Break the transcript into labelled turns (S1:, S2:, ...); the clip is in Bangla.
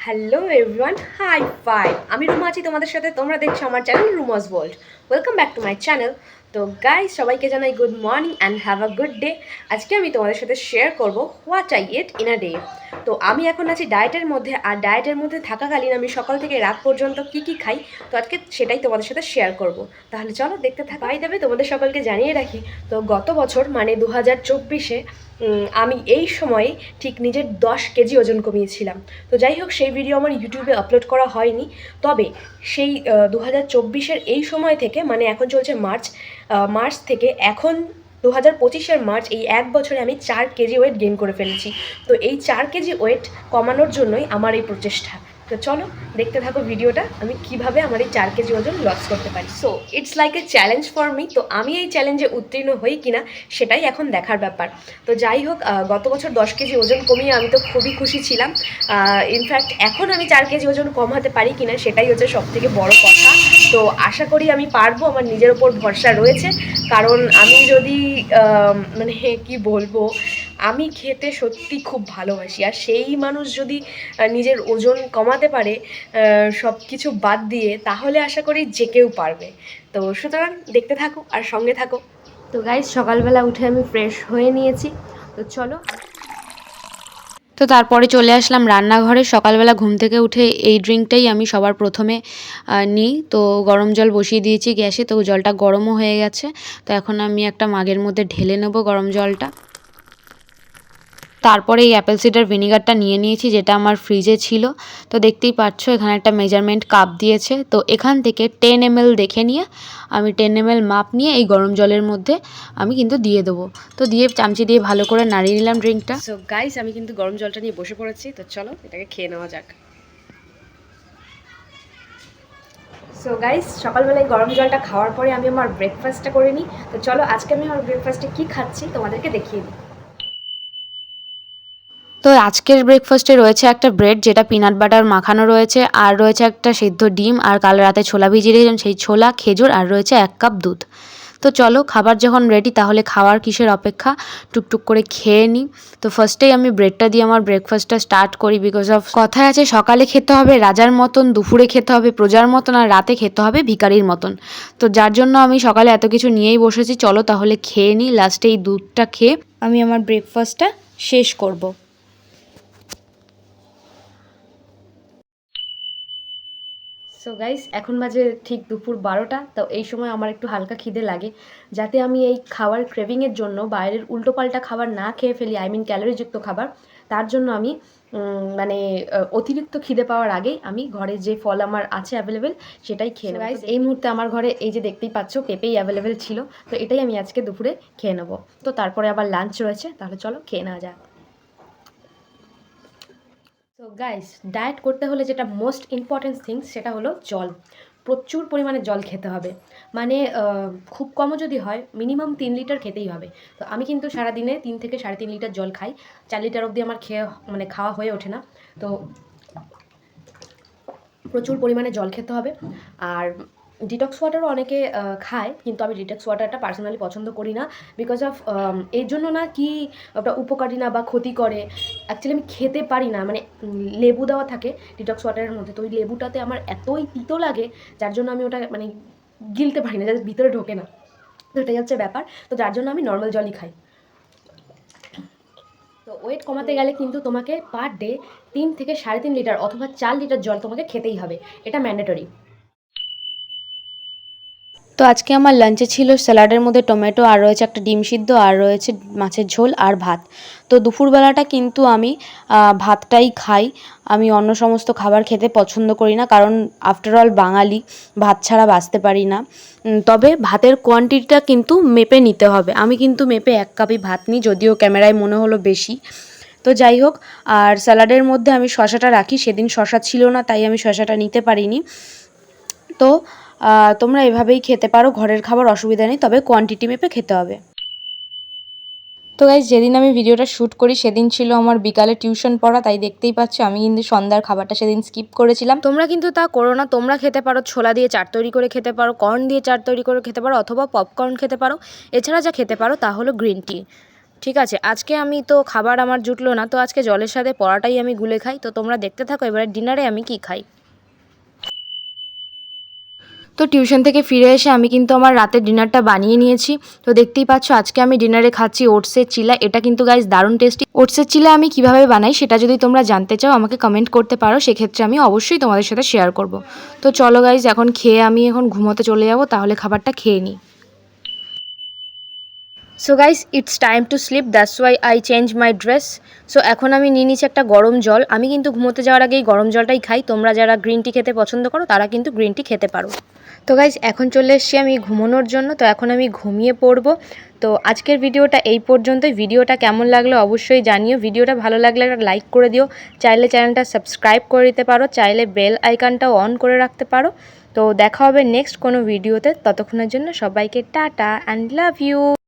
S1: হ্যালো এভরিওয়ান হাই ফাই আমি রুমা আছি, তোমাদের সাথে তোমরা দেখছ আমার channel Ruma's world welcome back to my channel তো গাইস সবাইকে জানাই good morning and have a good day আজকে আমি তোমাদের সাথে শেয়ার করব what I eat in a day তো আমি এখন আছি ডায়েটের মধ্যে, আর ডায়েটের মধ্যে থাকাকালীন আমি সকাল থেকে রাত পর্যন্ত কি কি খাই, তো আজকে সেটাই তোমাদের সাথে শেয়ার করব। তাহলে চলো দেখতে থাকাই দেবে তোমাদের সকলকে জানিয়ে রাখি, তো গত বছর মানে দু হাজার চব্বিশে আমি এই সময়ে ঠিক নিজের দশ কেজি ওজন কমিয়েছিলাম। তো যাই হোক, সেই ভিডিও আমার ইউটিউবে আপলোড করা হয়নি। তবে সেই দু হাজার চব্বিশের এই সময় থেকে মানে এখন চলছে মার্চ মার্চ থেকে এখন দু হাজার পঁচিশের মার্চ, এই এক বছরে আমি চার কেজি ওয়েট গেন করে ফেলেছি। তো এই চার কেজি ওয়েট কমানোর জন্যই আমার এই প্রচেষ্টা। তো চলো, দেখতে থাকো ভিডিওটা, আমি কীভাবে আমার এই চার কেজি ওজন লস করতে পারি। So it's like a challenge for me তো আমি এই চ্যালেঞ্জে উত্তীর্ণ হই কিনা, সেটাই এখন দেখার ব্যাপার। তো যাই হোক গত বছর দশ কেজি ওজন কমিয়ে আমি তো খুবই খুশি ছিলাম। ইনফ্যাক্ট এখন আমি চার কেজি ওজন কমাতে পারি কিনা, সেটাই হচ্ছে সব থেকে বড় কথা। তো আশা করি আমি পারব, আমার নিজের ওপর ভরসা রয়েছে। কারণ আমি যদি মানে কি বলব আমি খেতে সত্যি খুব ভালোবাসি। আর সেই মানুষ যদি নিজের ওজন কমাতে পারে সব কিছু বাদ দিয়ে তাহলে আশা করি যে কেউ পারবে। তো সুতরাং দেখতে থাকো আর সঙ্গে থাকো। তো গাইজ সকালবেলা উঠে আমি ফ্রেশ হয়ে নিয়েছি। তো চলো
S2: তো তারপরে চলে আসলাম রান্নাঘরে। সকালবেলা ঘুম থেকে উঠে এই ড্রিঙ্কটাই আমি সবার প্রথমে নিই। তো গরম জল বসিয়ে দিয়েছি গ্যাসে। তো জলটা গরমও হয়ে গেছে। তো এখন আমি একটা মাগের মধ্যে ঢেলে নেব গরম জলটা। তারপরে এই অ্যাপেল সিডার ভিনিগারটা নিয়ে নিয়েছি, যেটা আমার ফ্রিজে ছিল। তো দেখতেই পাচ্ছ, এখানে একটা মেজারমেন্ট কাপ দিয়েছে। তো এখান থেকে টেন এম দেখে নিয়ে, আমি টেন এম মাপ নিয়ে এই গরম জলের মধ্যে আমি কিন্তু দিয়ে দেবো। তো দিয়ে চামচি দিয়ে ভালো করে নাড়িয়ে নিলাম ড্রিঙ্কটা
S1: সো গাইস আমি কিন্তু গরম জলটা নিয়ে বসে পড়েছি। তো চলো, এটাকে খেয়ে নেওয়া যাক। সো গাইস সকালবেলায় গরম জলটা খাওয়ার পরে আমি আমার ব্রেকফাস্টটা করে নিই। তো চলো, আজকে আমি আমার ব্রেকফাস্টে কী খাচ্ছি তোমাদেরকে দেখিয়ে দিই।
S2: তো আজকের ব্রেকফাস্টে রয়েছে একটা ব্রেড যেটা পিনাট বাটার মাখানো রয়েছে, আর রয়েছে একটা সিদ্ধ ডিম, আর কাল রাতে ছোলা ভিজিয়ে রেখেছিলাম সেই ছোলা, খেজুর, আর রয়েছে এক কাপ দুধ। তো চলো, খাবার যখন রেডি তাহলে খাওয়ার কিসের অপেক্ষা? টুকটুক করে খেয়ে নিই তো ফার্স্টেই আমি ব্রেডটা দিয়ে আমার ব্রেকফাস্টটা স্টার্ট করি বিকজ অফ কথায় আছে, সকালে খেতে হবে রাজার মতন, দুপুরে খেতে হবে প্রজার মতন, আর রাতে খেতে হবে ভিখারির মতন। তো যার জন্য আমি সকালে এত কিছু নিয়েই বসেছি, চলো তাহলে খেয়ে নিই লাস্টে এই দুধটা খেয়ে আমি আমার ব্রেকফাস্টটা শেষ করব।
S1: সো গাইস এখন বাজে ঠিক দুপুর বারোটা তো এই সময় আমার একটু হালকা খিদে লাগে। যাতে আমি এই খাবার ক্রেভিংয়ের জন্য বাইরের উল্টোপাল্টা খাবার না খেয়ে ফেলি আই মিন ক্যালোরিযুক্ত খাবার তার জন্য আমি মানে অতিরিক্ত খিদে পাওয়ার আগেই আমি ঘরে যে ফল আমার আছে অ্যাভেলেবেল সেটাই খেয়ে নেব। গাইস এই মুহূর্তে আমার ঘরে এই যে দেখতেই পাচ্ছ পেঁপেই অ্যাভেলেবেল ছিল। তো এটাই আমি আজকে দুপুরে খেয়ে নেব। তো তারপরে আবার লাঞ্চ রয়েছে তাহলে চলো খেয়ে নেওয়া যাক। তো গাইস ডায়েট করতে হলে যেটা মোস্ট ইম্পর্টেন্ট থিংস সেটা হলো জল। প্রচুর পরিমাণে জল খেতে হবে। মানে খুব কমও যদি হয় মিনিমাম তিন লিটার খেতেই হবে। তো আমি কিন্তু সারাদিনে তিন থেকে সাড়ে তিন লিটার জল খাই। চার লিটার অবধি আমার খেয়ে মানে খাওয়া হয়ে ওঠে না। তো প্রচুর পরিমাণে জল খেতে হবে। আর ডিটক্স ওয়াটারও অনেকে খায়, কিন্তু আমি ডিটক্স ওয়াটারটা পার্সোনালি পছন্দ করি না বিকজ অফ এর জন্য না কি ওটা উপকারী না বা ক্ষতি করে। অ্যাকচুয়ালি আমি খেতে পারি না মানে লেবু দেওয়া থাকে ডিটক্স ওয়াটারের মধ্যে, তো ওই লেবুটাতে আমার এতই তিতো লাগে যার জন্য আমি ওটা মানে গিলতে পারি না যাতে ভিতরে ঢোকে না। তো এটাই হচ্ছে ব্যাপার, তো যার জন্য আমি নর্মাল জলই খাই। তো ওয়েট কমাতে গেলে কিন্তু তোমাকে পার ডে তিন থেকে সাড়ে তিন লিটার অথবা চার লিটার জল তোমাকে খেতেই হবে, এটা ম্যান্ডেটরি
S2: তো আজকে আমার লাঞ্চে ছিল স্যালাডের মধ্যে টমেটো, আর রয়েছে একটা ডিম সিদ্ধ, আর রয়েছে মাছের ঝোল আর ভাত। তো দুপুরবেলাটা কিন্তু আমি ভাতটাই খাই। আমি অন্য সমস্ত খাবার খেতে পছন্দ করি না, কারণ আফটার অল বাঙালি, ভাত ছাড়া বাঁচতে পারি না। তবে ভাতের কোয়ান্টিটিটা কিন্তু মেপে নিতে হবে। আমি কিন্তু মেপে এক কাপই ভাত নিই, যদিও ক্যামেরায় মনে হলো বেশি। তো যাই হোক, আর স্যালাডের মধ্যে আমি শশাটা রাখি। সেদিন শশা ছিল না, তাই আমি শশাটা নিতে পারিনি। তো তোমরা এভাবেই খেতে পারো ঘরের খাবার অসুবিধা নেই তবে কোয়ান্টিটি মেপে খেতে হবে। তো গাইজ যেদিন আমি ভিডিওটা শ্যুট করি সেদিন ছিল আমার বিকালে টিউশন পড়া তাই দেখতেই পাচ্ছ আমি কিন্তু সন্ধ্যার খাবারটা সেদিন স্কিপ করেছিলাম। তোমরা কিন্তু তা করো না তোমরা খেতে পারো ছোলা দিয়ে চাট তৈরি করে খেতে পারো কর্ন দিয়ে চাট তৈরি করে খেতে পারো অথবা পপকর্ন খেতে পারো এছাড়া যা খেতে পারো তা হলো গ্রিন টি ঠিক আছে আজকে আমি তো খাবার আমার জুটলো না তো আজকে জলের সাথে পড়াটাই আমি গুলে খাই তো তোমরা দেখতে থাকো এবারে ডিনারে আমি কি খাই? তো টিউশন থেকে ফিরে এসে আমি কিন্তু আমার রাতের ডিনারটা বানিয়ে নিয়েছি। তো দেখতেই পাচ্ছ, আজকে আমি ডিনারে খাচ্ছি ওটসের চিলা। এটা কিন্তু গাইজ দারুণ টেস্টি ওটসের চিলা আমি কীভাবে বানাই সেটা যদি তোমরা জানতে চাও, আমাকে কমেন্ট করতে পারো। সেক্ষেত্রে আমি অবশ্যই তোমাদের সাথে শেয়ার করব। তো চলো গাইজ এখন খেয়ে আমি এখন ঘুমোতে চলে যাব, তাহলে খাবারটা খেয়ে নিই। So guys it's time to sleep that's why I change my dress so এখন আমি নিয়ে নিচ্ছি একটা গরম জল। আমি কিন্তু ঘুমোতে যাওয়ার আগেই গরম জলটাই খাই। তোমরা যারা গ্রিন টি খেতে পছন্দ করো, তারা কিন্তু গ্রিন টি খেতে পারো। তো গাইজ এখন চলে এসছি আমি ঘুমানোর জন্য, তো এখন আমি ঘুমিয়ে পড়ব। তো আজকের ভিডিওটা এই পর্যন্তই। ভিডিওটা কেমন লাগল অবশ্যই জানিও। ভিডিওটা ভালো লাগলে একটা লাইক করে দিও। চাইলে চ্যানেলটা সাবস্ক্রাইব করে দিতে পারো। চাইলে বেল আইকনটাও অন করে রাখতে পারো। তো দেখা হবে নেক্সট কোনো ভিডিওতে ততক্ষণের জন্য সবাইকে টাটা অ্যান্ড লাভ ইউ